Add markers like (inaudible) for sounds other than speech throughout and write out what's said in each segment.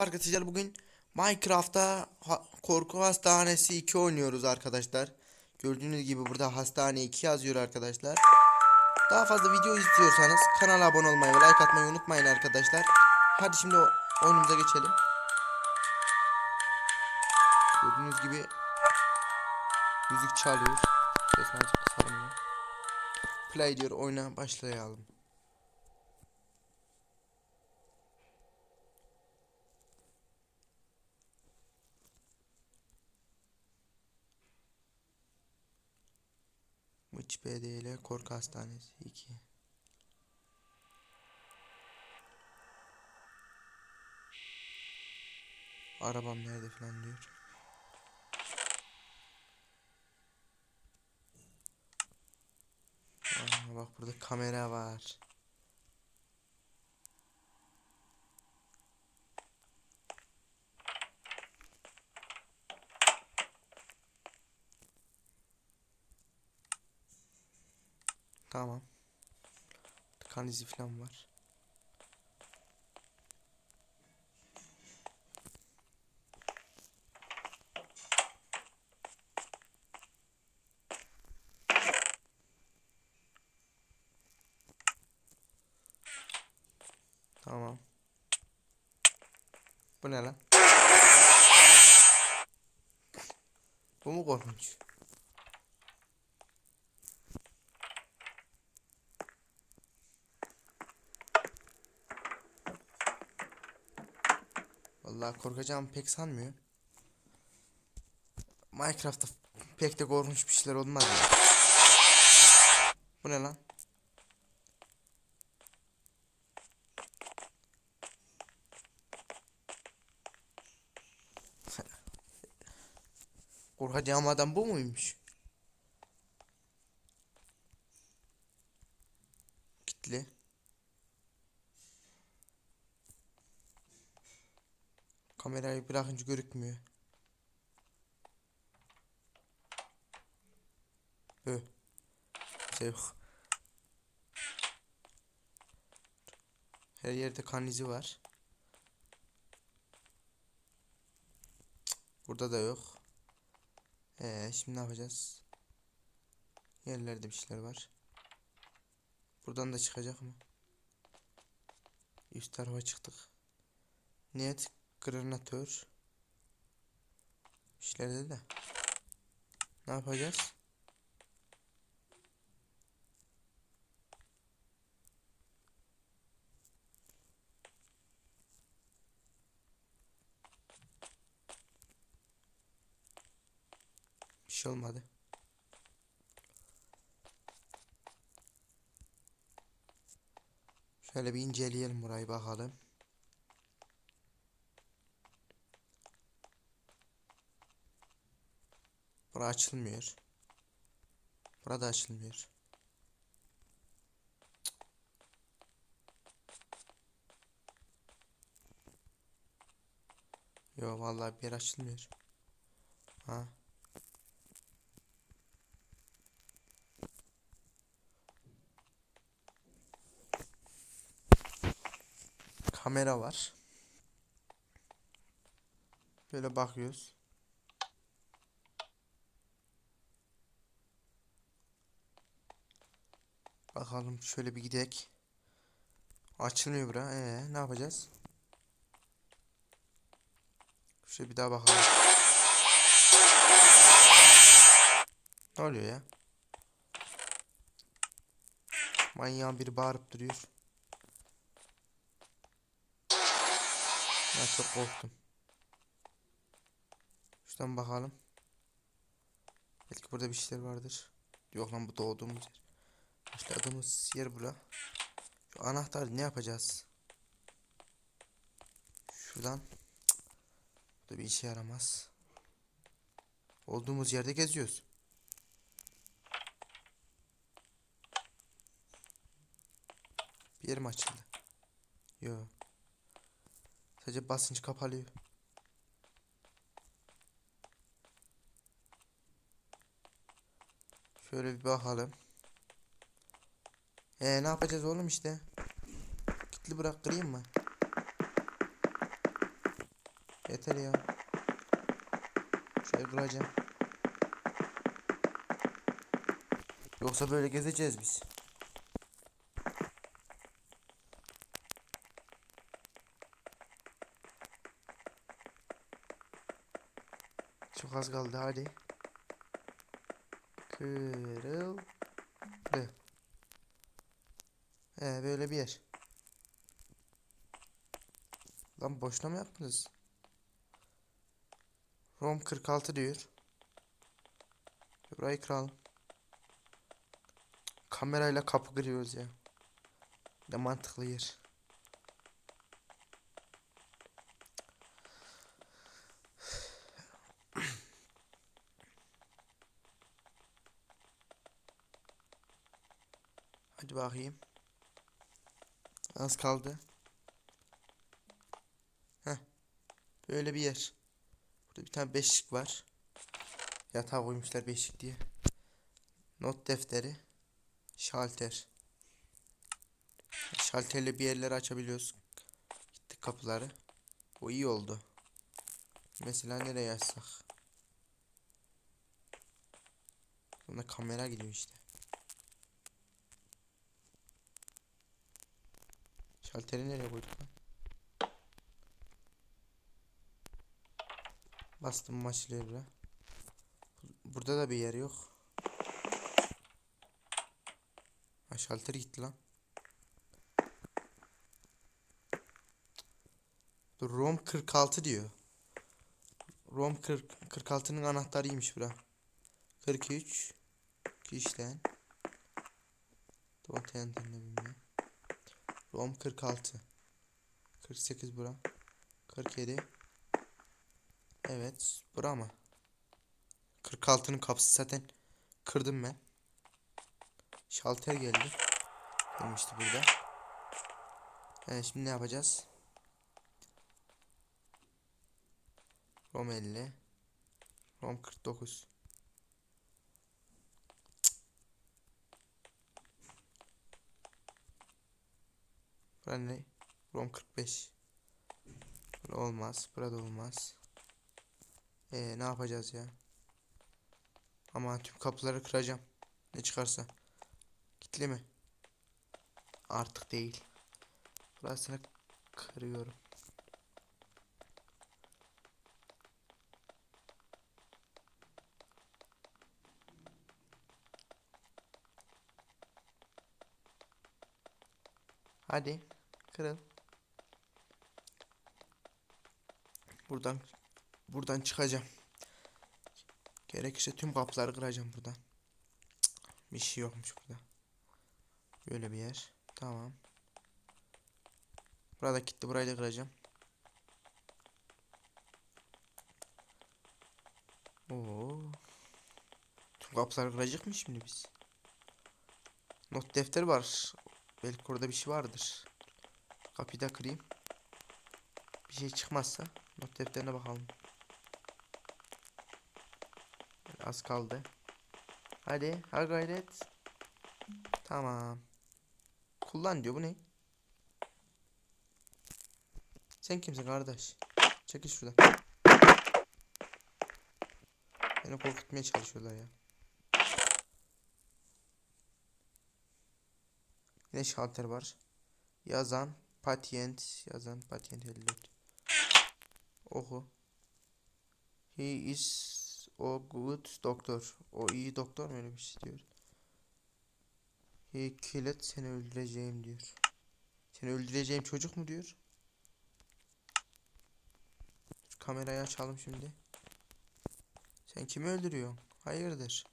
Arkadaşlar bugün Minecraft'ta Korku Hastanesi 2 oynuyoruz arkadaşlar. Gördüğünüz gibi burada hastane 2 yazıyor arkadaşlar. Daha fazla video istiyorsanız kanala abone olmayı ve like atmayı unutmayın arkadaşlar. Hadi şimdi oyunumuza geçelim. Gördüğünüz gibi müzik çalıyor. Play diyor oyuna başlayalım. Mıç BDL Korku Hastanesi 2 Arabam nerede falan diyor. Aa, bak burada kamera var. Tamam. Kan izi falan var. Tamam. Bu ne lan? Bu mu korkunç? Vallahi korkacağım pek sanmıyorum. Minecraft'ta pek de korkunç bir şeyler olmaz ya. Bu ne lan? (laughs) Korkacağım adam bu muymuş? Kitli. Kamerayı bırakınca görükmüyor. Ö. Şey yok. Her yerde kan izi var. Burada da yok. Ee, şimdi ne yapacağız? Yerlerde bir şeyler var. Buradan da çıkacak mı? Üst tarafa çıktık. Niyet granatör. İşlerde de. Ne yapacağız? Bir şey olmadı. Şöyle bir inceleyelim burayı bakalım. Bura açılmıyor. Burada açılmıyor. Yo vallahi bir açılmıyor. Ha. Kamera var. Böyle bakıyoruz. Bakalım şöyle bir gidek. Açılmıyor bura. Ee, ne yapacağız? Şöyle bir daha bakalım. Ne oluyor ya? Manyağın biri bağırıp duruyor. Ben çok korktum. Şuradan bakalım. Belki burada bir şeyler vardır. Yok lan bu doğduğumuz yer. Başladığımız yer bura. Şu anahtar ne yapacağız? Şuradan. Bu da bir işe yaramaz. Olduğumuz yerde geziyoruz. Bir yerim açıldı. Yo. Sadece basınç kapalıyor. Şöyle bir bakalım. Ee ne yapacağız oğlum işte? Kilitli bırak kırayım mı? Yeter ya. Şöyle kıracağım. Yoksa böyle gezeceğiz biz. Çok az kaldı hadi. Kırıldı. Ee, böyle bir yer. Lan boşuna mı yaptınız? Rom 46 diyor. Burayı kıralım. Kamerayla kapı kırıyoruz ya. Ne mantıklı yer. Hadi bakayım. Az kaldı. Heh. Böyle bir yer. Burada bir tane beşik var. Yatağa koymuşlar beşik diye. Not defteri. Şalter. Şalterle bir yerleri açabiliyoruz. Gittik kapıları. O iyi oldu. Mesela nereye açsak? Bunda kamera gidiyor işte. Şalteri nereye koyduk lan? Bastım maçları. Burada da bir yer yok. Ha şalter gitti lan. Dur ROM 46 diyor. ROM 40 46'nın anahtarıymış bura. 43 işten. Don't enter ne bileyim. ROM 46. 48 bura. 47. Evet, bura mı? 46'nın kapısı zaten kırdım ben. Şalter geldi. Gelmişti burada. Evet şimdi ne yapacağız? ROM 50. ROM 49. Bura ne? ROM 45. Bura olmaz. Burada olmaz. Ee, ne yapacağız ya? Ama tüm kapıları kıracağım. Ne çıkarsa. Kitli mi? Artık değil. Burasını kırıyorum. Hadi kırıl. Buradan buradan çıkacağım. Gerekirse tüm kapıları kıracağım buradan. Bir şey yokmuş burada. Böyle bir yer. Tamam. Burada gitti. Burayı da kıracağım. Oo. Tüm kapıları kıracak mı şimdi biz? Not defter var. Belki orada bir şey vardır. Kapıyı da kırayım. Bir şey çıkmazsa not defterine bakalım. Az kaldı. Hadi ha gayret. Tamam. Kullan diyor bu ne? Sen kimsin kardeş? Çekil şuradan. Beni korkutmaya çalışıyorlar ya. Yine şalter var. Yazan patient yazan patient 54. Oku. He is o good doktor. O iyi doktor mu öyle bir şey diyor. He killed seni öldüreceğim diyor. Seni öldüreceğim çocuk mu diyor. Dur, kamerayı açalım şimdi. Sen kimi öldürüyorsun? Hayırdır?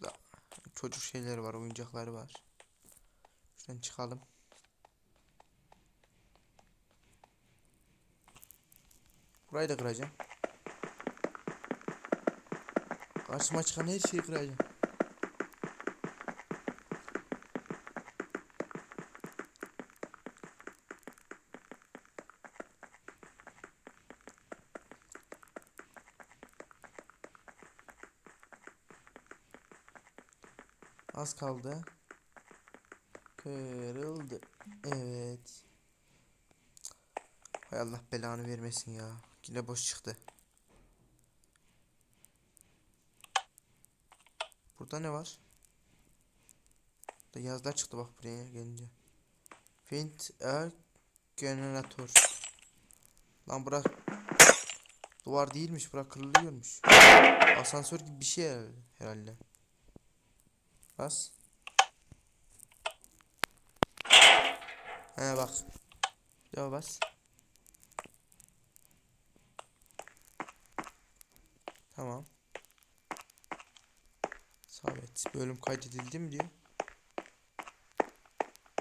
Burada çocuk şeyleri var, oyuncakları var. Şuradan çıkalım. Burayı da kıracağım. Karşıma çıkan her şeyi kıracağım. Az kaldı. Kırıldı. Evet. Hay Allah belanı vermesin ya. Yine boş çıktı. Burada ne var? Burada yazılar çıktı bak buraya gelince. Paint a generator. Lan bırak. Duvar değilmiş bırak kırılıyormuş. Asansör gibi bir şey herhalde. Bas. He bak. Ya bas. Tamam. Sabit. Bölüm kaydedildi mi diyor.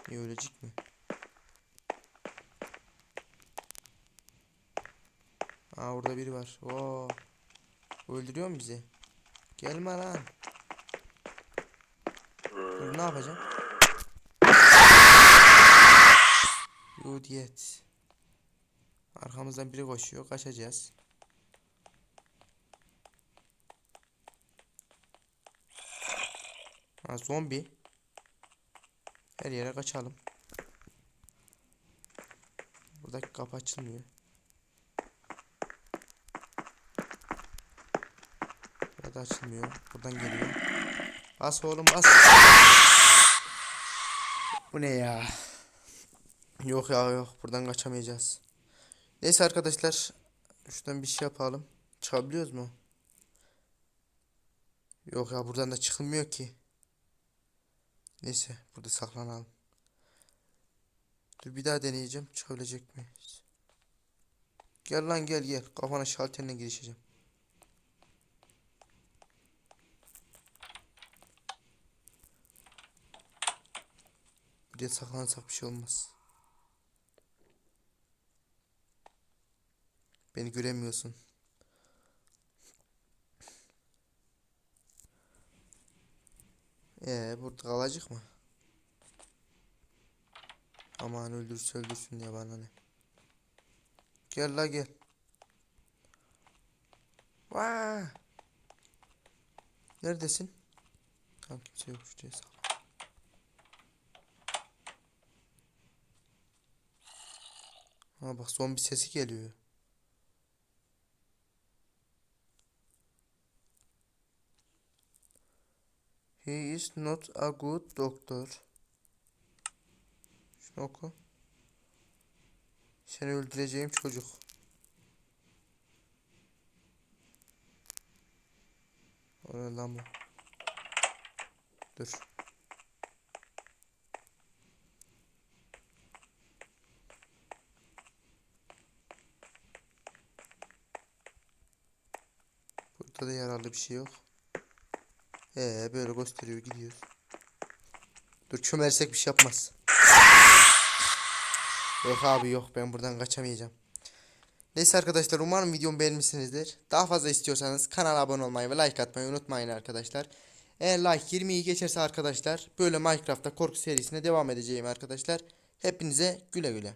Niye ölecek mi? Aa orada biri var. Oo. Öldürüyor mu bizi? Gelme lan. Ne yapacağım? Yudiyet. Arkamızdan biri koşuyor. Kaçacağız. Ha zombi. Her yere kaçalım. Buradaki kapı açılmıyor. Burada açılmıyor. Buradan geliyor. Bas oğlum bas. Bu ne ya? Yok ya yok. Buradan kaçamayacağız. Neyse arkadaşlar. Şuradan bir şey yapalım. Çıkabiliyoruz mu? Yok ya buradan da çıkılmıyor ki. Neyse burada saklanalım. Dur bir daha deneyeceğim. Çıkabilecek miyiz? Gel lan gel gel. Kafana şalterine girişeceğim. Buraya saklansak bir şey olmaz. Beni göremiyorsun. Ee burada kalacak mı? Aman öldürse öldürsün ya bana ne. Gel la gel. Vaa. Neredesin? Tamam kimse yok şuraya saklan. Ha bak zombi sesi geliyor. He is not a good doctor. Şunu oku. Seni öldüreceğim çocuk. O ne lan bu? Dur. Burada da yararlı bir şey yok. Ee böyle gösteriyor gidiyoruz. Dur çömersek bir şey yapmaz. Yok abi yok ben buradan kaçamayacağım. Neyse arkadaşlar umarım videomu beğenmişsinizdir. Daha fazla istiyorsanız kanala abone olmayı ve like atmayı unutmayın arkadaşlar. Eğer like 20'yi geçerse arkadaşlar böyle Minecraft'ta korku serisine devam edeceğim arkadaşlar. Hepinize güle güle.